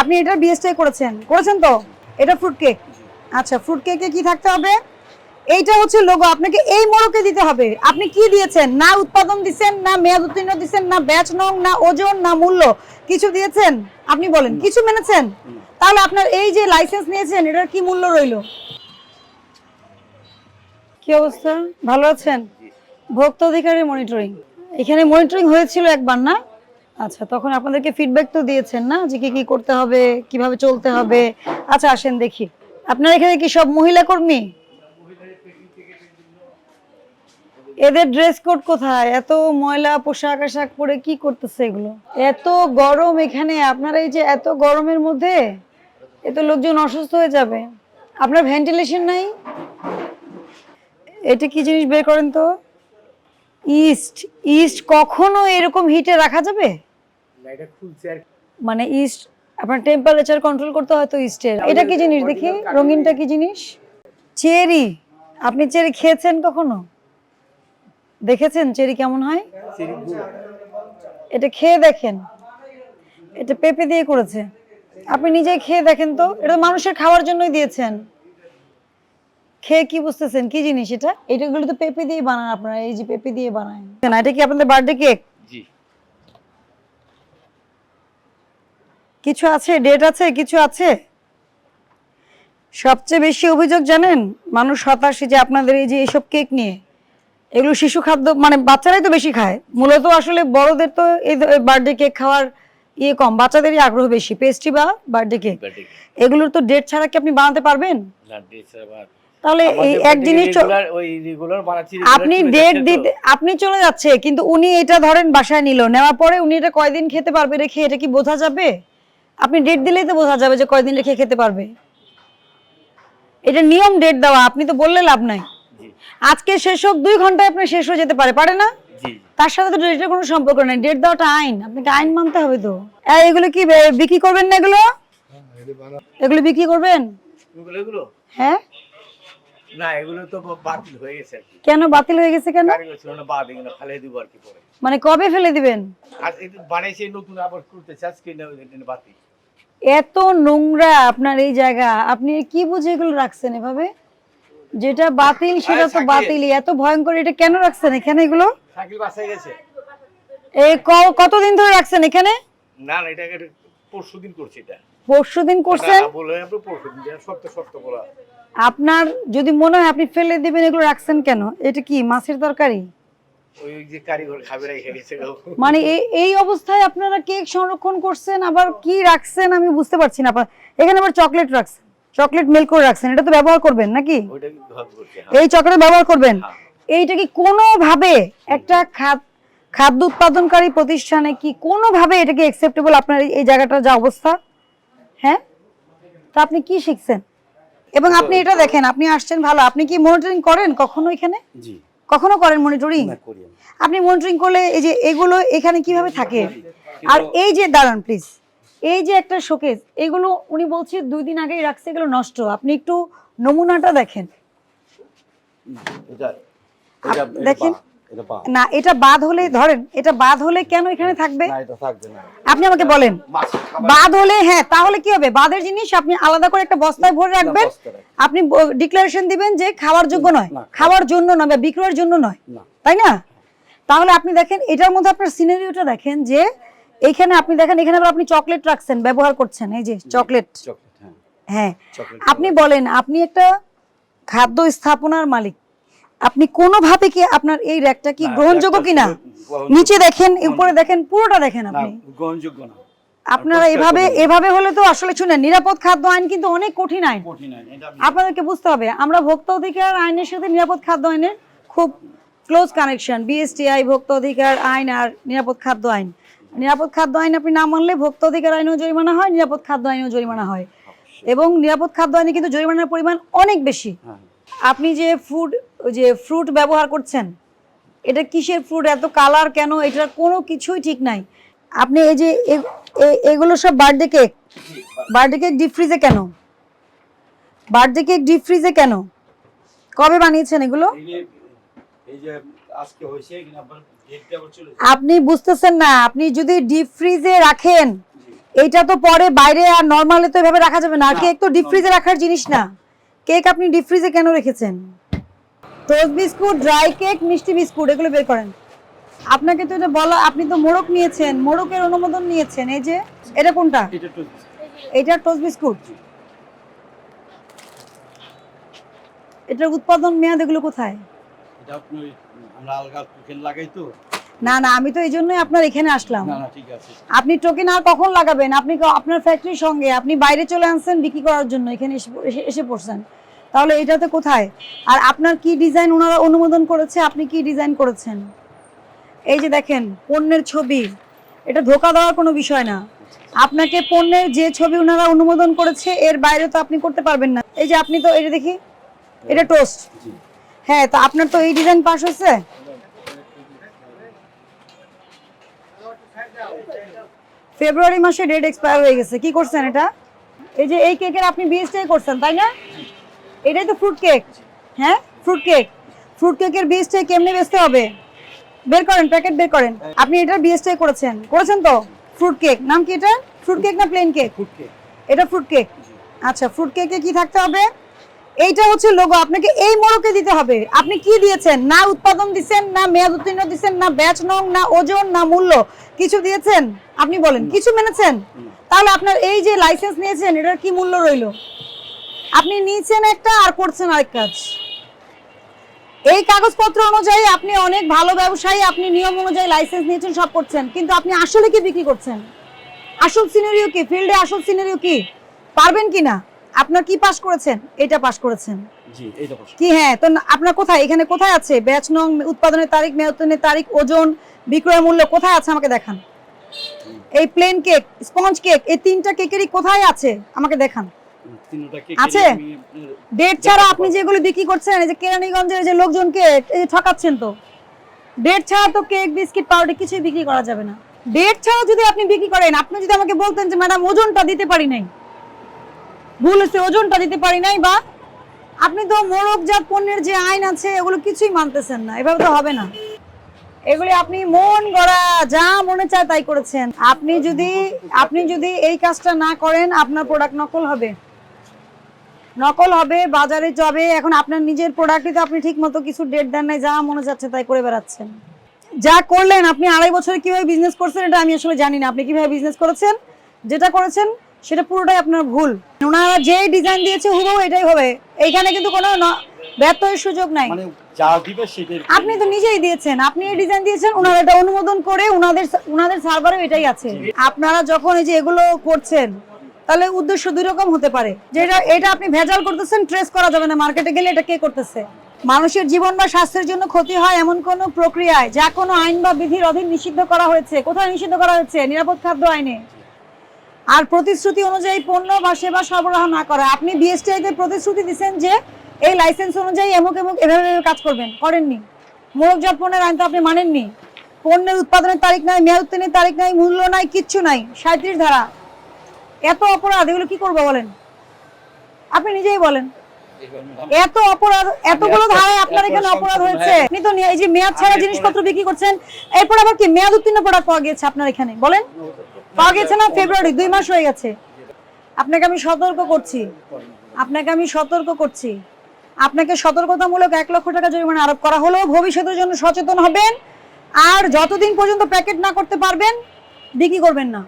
আপনি এটা বিএসটাই করেছেন। করেছেন তো? এটা ফ্রুট কেক আচ্ছা ফ্রুট কেকে কি থাকতে হবে? এইটা হচ্ছে লোগো আপনাকে এই মোড়কে দিতে হবে। আপনি কি দিয়েছেন? না উৎপাদন দিছেন না মেয়াদ উত্তীর্ণ দিছেন না ব্যাচ নং, না ওজন, না মূল্য। কিছু দিয়েছেন? আপনি বলেন, কিছু মেনেছেন? তাহলে আপনার এই যে লাইসেন্স নিয়েছেন, এটার কি মূল্য রইল? কি অবস্থা? ভালো আছেন? ভোক্তা অধিকারের মনিটরিং এখানে মনিটরিং হয়েছিল একবার, না? আচ্ছা তখন আপনাদেরকে ফিডব্যাক তো দিয়েছেন না যে কি কি করতে হবে, কীভাবে চলতে হবে? আচ্ছা আসেন দেখি। আপনার এখানে কি সব মহিলা কর্মী? এদের ড্রেস কোড কোথায়? এত ময়লা, পোশাক আশাক পরে কি করতেছে এগুলো? এত গরম এখানে, আপনারা এই যে এত গরমের মধ্যে, এত লোকজন অসুস্থ হয়ে যাবে। আপনার ভেন্টিলেশন নাই? এটা কি জিনিস বের করেন তো? ইস্ট ইস্ট কখনো এরকম হিটে রাখা যাবে? এটা খুলছে আর মানে ইস্ট আপনার টেম্পারেচার কন্ট্রোল করতে হয় তো ইস্টের এটা কি জিনিস দেখি? রঙিনটা কি জিনিস? চেরি। আপনি চেরি খেয়েছেন কখনো? দেখেছেন চেরি কেমন হয়? এটা খেয়ে দেখেন। এটা পেঁপে দিয়ে করেছে। আপনি নিজেই খেয়ে দেখেন তো। এটা মানুষের খাওয়ার জন্যই দিয়েছেন। খেয়ে কি বুঝতেছেন? কি জিনিস এটা? এটাগুলো তো পেঁপে দিয়ে বানান আপনারা। এই যে পেঁপে দিয়ে বানায়। এটা কি আপনাদের বার্থডে কেক জি কিছু আছে ডেট আছে কিছু আছে? সবচেয়ে বেশি অভিযোগ জানেন মানুষ হতাশী যে আপনাদের এই যে এইসব কেক নিয়ে। এগুলো শিশু খাদ্য মানে বাচ্চারাই তো বেশি খায়। মূলত আসলে বড়দের তো এই বার্থডে কেক খাওয়ার ইয়ে কম বাচ্চাদেরই আগ্রহ বেশি। পেস্ট্রি বা বার্থডে কেক এগুলোর তো ডেট ছাড়া কি আপনি বানাতে পারবেন? তাহলে এই এক জিনিস আপনি ডেট দিতে আপনি চলে যাচ্ছে কিন্তু উনি এটা ধরেন বাসায় নিল। নেওয়ার পরে উনি এটা কয়দিন খেতে পারবে রেখে এটা কি বোঝা যাবে? আপনি ডেট দিলেই তো বোঝা যাবে যে কয়দিন রেখে খেতে পারবে। এটা নিয়ম ডেট দেওয়া আপনি তো বললে লাভ নাই। আজকে শেষ হোক দুই ঘন্টায় আপনার শেষ হয়ে যেতে পারে পারে না? তার সাথে তো ডেটের কোনো সম্পর্ক নেই। ডেট দেওয়াটা আইন আপনাকে আইন মানতে হবে তো। এগুলো কি বিক্রি করবেন না এগুলো? এগুলো বিক্রি করবেন? হ্যাঁ? না এগুলো তো বাতিল হয়ে গেছে কেন বাতিল হয়ে গেছে কেন? কারিগর ছিল না বাদ এগুলো ফেলে দিব আর কি পরে। মানে কবে ফেলে দিবেন? বানাইছে নতুন আবার করতেছে আজকে না বাতিল। এত নোংরা আপনার এই জায়গা। আপনি কি বুঝে এগুলো রাখছেন এভাবে? যেটা বাতিল সেটা তো। বাতিলই। এত ভয়ঙ্কর এটা কেন রাখছেন এখানে এগুলো? সাইকেল বাসায় গেছে। এই কতদিন ধরে রাখছেন এখানে? না না এটা পরশু দিন করছি এটা। করছেন? বলে আপনি পরশু সত্য সত্য বলা আপনার যদি মনে হয় আপনি ফেলে দিবেন এগুলো রাখছেন কেন? এটা কি মাছের তরকারি? মানে এই এই অবস্থায় আপনারা কেক সংরক্ষণ করছেন আবার কি রাখছেন আমি বুঝতে পারছি না। আপনার এখানে আবার চকলেট রাখছেন চকলেট মেল করে রাখছেন এটা তো ব্যবহার করবেন নাকি? ওইটা কিন্তু ভাগ করছে এই চক্রে ব্যবহার করবেন? হ্যাঁ। এইটা কি কোনোভাবে একটা খাদ- খাদ্য উৎপাদনকারী প্রতিষ্ঠানে কি কোনোভাবে এটা কি অ্যাকসেপ্টেবল আপনার এই- এই জায়গাটার যা অবস্থা? হ্যাঁ? তা আপনি কি শিখছেন? এবং আপনি এটা দেখেন আপনি আসছেন ভালো আপনি কি মনিটরিং করেন কখনো এখানে? জি। কখনো করেন মনিটরিং। আপনি মনিটরিং করলে এই যে এগুলো এখানে কীভাবে থাকে? আর এই যে দাঁড়ান প্লিজ এই যে একটা শোকেস এগুলো উনি বলছে দুই দিন আগেই রাখছে এগুলো নষ্ট। আপনি একটু নমুনাটা দেখেন। দেখেন। না এটা বাদ হলে ধরেন এটা বাদ হলে কেন এখানে থাকবে? আপনি আমাকে বলেন। বাদ হলে হ্যাঁ তাহলে কি হবে? বাদের জিনিস আপনি আলাদা করে একটা বস্তায় ভরে রাখবেন। আপনি ডিক্লারেশন দিবেন যে খাওয়ার যোগ্য নয়। খাওয়ার জন্য নয় বা বিক্রয়ের জন্য নয়। তাই না? তাহলে আপনি দেখেন এটার মধ্যে আপনার সিনারিওটা দেখেন যে এইখানে আপনি দেখেন এখানে আবার আপনি চকলেট রাখছেন ব্যবহার করছেন এই যে চকলেট চকলেট হ্যাঁ। হ্যাঁ আপনি বলেন আপনি একটা খাদ্য স্থাপনার মালিক। আপনি কোনোভাবে কি আপনার এই র্যাকটা কি গ্রহণযোগ্য কিনা? নিচে দেখেন উপরে দেখেন পুরোটা দেখেন আপনি। গ্রহণযোগ্য না। আপনারা এভাবে এভাবে হলে তো আসলে শুনেন নিরাপদ খাদ্য আইন কিন্তু অনেক কঠিন আইন। কঠিন আইন, এটা আপনাদেরকে বুঝতে হবে আমরা ভোক্তা অধিকার আইনের সাথে নিরাপদ খাদ্য আইনের খুব ক্লোজ কানেকশন বিএসটিআই ভোক্তা অধিকার আইন আর নিরাপদ খাদ্য আইন। নিরাপদ খাদ্য আইন আপনি না মানলে ভোক্তা অধিকার আইনেও জরিমানা হয় নিরাপদ খাদ্য আইনেও জরিমানা হয়। এবং নিরাপদ খাদ্য আইনে কিন্তু জরিমানার পরিমাণ অনেক বেশি। হ্যাঁ। আপনি যে ফুড যে ফ্রুট ব্যবহার করছেন এটা কিসের ফ্রুট এত কালার কেন এটার কোনো কিছুই ঠিক নাই। আপনি এই যে এগুলো সব birthday cake birthday cake deep ফ্রিজে কেন? বার্থডে কেক ডিপ ফ্রিজে কেন? কবে বানিয়েছেন এগুলো? আপনি বুঝতেছেন না আপনি যদি ডিপ ফ্রিজে রাখেন এইটা তো পরে বাইরে আর নর্মালে তো এভাবে রাখা যাবে না। আর না, কেক তো ডিপ ফ্রিজে রাখার জিনিস না কেক আপনি ডিপ ফ্রিজে কেন রেখেছেন? টোস্ট বিস্কুট ড্রাই কেক মিষ্টি বিস্কুট এগুলো বের করেন। আপনাকে তো এটা বলা আপনি তো মোড়ক নিয়েছেন মোড়কের অনুমোদন নিয়েছেন এই যে এটা কোনটা? এটা টোস্ট বিস্কুট এটার উৎপাদন মেয়াদ এগুলো কোথায়? এটা আপনি আমরা আলগা টোকেন লাগাই তো। না না আমি তো এই জন্যই আপনার এখানে আসলাম। না না ঠিক আছে। আপনি টোকেন আর কখন লাগাবেন? আপনি আপনার ফ্যাক্টরির সঙ্গে আপনি বাইরে চলে আসছেন বিক্রি করার জন্য এখানে এসে পড়ছেন। তাহলে এটাতে কোথায়? আর আপনার কি ডিজাইন ওনারা অনুমোদন করেছে? আপনি কি ডিজাইন করেছেন? এই যে দেখেন, পণ্যের ছবি। এটা ধোকা দেওয়ার কোনো বিষয় না। আপনাকে পণ্যের যে ছবি ওনারা অনুমোদন করেছে, এর বাইরে তো আপনি করতে পারবেন না। এই যে আপনি তো এটা দেখি, এটা টোস্ট হ্যাঁ তো আপনার তো এই ডিজাইন পাস হয়েছে? ফেব্রুয়ারি মাসে ডেট এক্সপায়ার হয়ে গেছে। কি করছেন এটা? এই যে এই কেকের আপনি বিএসটাই করছেন, তাই না? এটাই তো ফ্রুট কেক হ্যাঁ? ফ্রুট কেক ফ্রুট কেকের বিএসটাই কেমনে বেচতে হবে? বের করেন প্যাকেট বের করেন। আপনি এটার বিএসটাই করেছেন। করেছেন তো? ফ্রুট কেক নাম কি এটা? ফ্রুট কেক না প্লেন কেক ফুটকে এটা ফ্রুট কেক আচ্ছা ফ্রুট কেকে কি থাকতে হবে? এইটা হচ্ছে লোগো আপনাকে এই মোড়কে দিতে হবে। আপনি কি দিয়েছেন? না উৎপাদন দিছেন না মেয়াদ উত্তীর্ণ দিছেন না ব্যাচ নং না ওজন না মূল্য। কিছু দিয়েছেন? আপনি বলেন। কিছু মেনেছেন? তাহলে আপনার এই যে লাইসেন্স নিয়েছেন এটার কি মূল্য রইল? আপনি নিয়েছেন একটা আর করছেন আরেক কাজ। এই কাগজপত্র অনুযায়ী আপনি অনেক ভালো ব্যবসায়ী আপনি নিয়ম অনুযায়ী লাইসেন্স নিয়েছেন সব করছেন। কিন্তু আপনি আসলে কি বিক্রি করছেন? আসল সিনারিও কি? ফিল্ডে আসল সিনারিও কি? পারবেন কি না? আপনার কি পাস করেছেন? এটা পাস করেছেন। কি হ্যাঁ? তো আপনার কোথায়? এখানে কোথায় আছে? ব্যাচ নং উৎপাদনের তারিখ মেয়াদনের তারিখ ওজন বিক্রয় মূল্য কোথায় আছে? আমাকে দেখান। এই প্লেন কেক স্পঞ্জ কেক এই তিনটা কেকেরই কোথায় আছে? আমাকে দেখান। আছে? ডেট ছাড়া আপনি যেগুলো বিক্রি করছেন এই যে কেরানীগঞ্জের যে লোকজনকে এই যে ঠকাচ্ছেন তো। ডেট ছাড়া তো কেক বিস্কিট পাউডার কিছুই বিক্রি করা যাবে না। ডেট ছাড়া যদি আপনি বিক্রি করেন আপনি যদি আমাকে বলতেন যে ম্যাডাম ওজনটা দিতে পারি নাই। ভুল হচ্ছে ওজনটা দিতে পারি নাই বা আপনি তো মোড়কজাত পণ্যের যে আইন আছে এগুলো কিছুই মানতেছেন না। এভাবে তো হবে না। এগুলি আপনি মন গড়া যা মনে চায় তাই করেছেন। আপনি যদি আপনি যদি এই কাজটা না করেন আপনার প্রোডাক্ট নকল হবে। নকল হবে বাজারে যাবে এখন আপনার নিজের প্রোডাক্টই তো আপনি ঠিক মতো কিছু ডেট দেন নাই যা মনে যাচ্ছে তাই করে বেড়াচ্ছেন। যা করলেন আপনি আড়াই বছরে কীভাবে বিজনেস করছেন এটা আমি আসলে জানি না। আপনি কীভাবে বিজনেস করেছেন যেটা করেছেন সেটা পুরোটাই আপনার ভুল। ওনারা যে ডিজাইন দিয়েছে হুবহু এটাই হবে। এইখানে কিন্তু কোনো ব্যত্যয়ের সুযোগ নাই। মানে আপনি তো নিজেই দিয়েছেন আপনি এই ডিজাইন দিয়েছেন ওনারা এটা অনুমোদন করে ওনাদের ওনাদের সার্ভারে এটাই আছে। আপনারা যখন এই যে এগুলো করছেন তাহলে উদ্দেশ্য দুই রকম হতে পারে। যেটা, এটা আপনি ভেজাল করতেছেন ট্রেস করা যাবে না মার্কেটে গেলে এটা কে করতেছে? মানুষের জীবন বা স্বাস্থ্যের জন্য ক্ষতি হয় এমন কোন প্রক্রিয়ায় যা কোনো আইন বা বিধির অধীন নিষিদ্ধ করা হয়েছে? কোথায় নিষিদ্ধ করা হয়েছে? নিরাপদ খাদ্য আইনে। আর প্রতিশ্রুতি অনুযায়ী পণ্য বা সেবা সরবরাহ না করা। আপনি বিএসটিআই তে প্রতিশ্রুতি দিচ্ছেন যে এই লাইসেন্স অনুযায়ী এমুক এমুক এভাবে কাজ করবেন। করেননি। মোড়কজাত পণ্যের আইন তো আপনি মানেননি। পণ্যের উৎপাদনের তারিখ নাই, মেয়াদ উত্তীর্ণের তারিখ নাই, মূল্য নাই, কিচ্ছু নাই। সাঁত্রিশ ধারা। এত অপরাধ এগুলো কি করব বলেন? আপনি নিজেই বলেন। এত অপরাধ এতগুলো এত- ধারায় আপনার এখানে অপরাধ হয়েছে। হ্যাঁ। আপনি তো এই যে মেয়াদ ছাড়া জিনিসপত্র বিক্রি করছেন এরপর আবার কি মেয়াদ উত্তীর্ণ প্রোডাক্ট পাওয়া গেছে আপনার এখানে? বলেন। পাওয়া গেছে না? ফেব্রুয়ারি দুই মাস হয়ে গেছে। আপনাকে আমি সতর্ক করছি। আপনাকে আমি সতর্ক করছি। আপনাকে সতর্কতামূলক এক লক্ষ টাকা জরিমানা আরোপ করা হলো ভবিষ্যতের জন্য সচেতন হবেন। আর যতদিন পর্যন্ত প্যাকেট না করতে পারবেন বিক্রি করবেন না।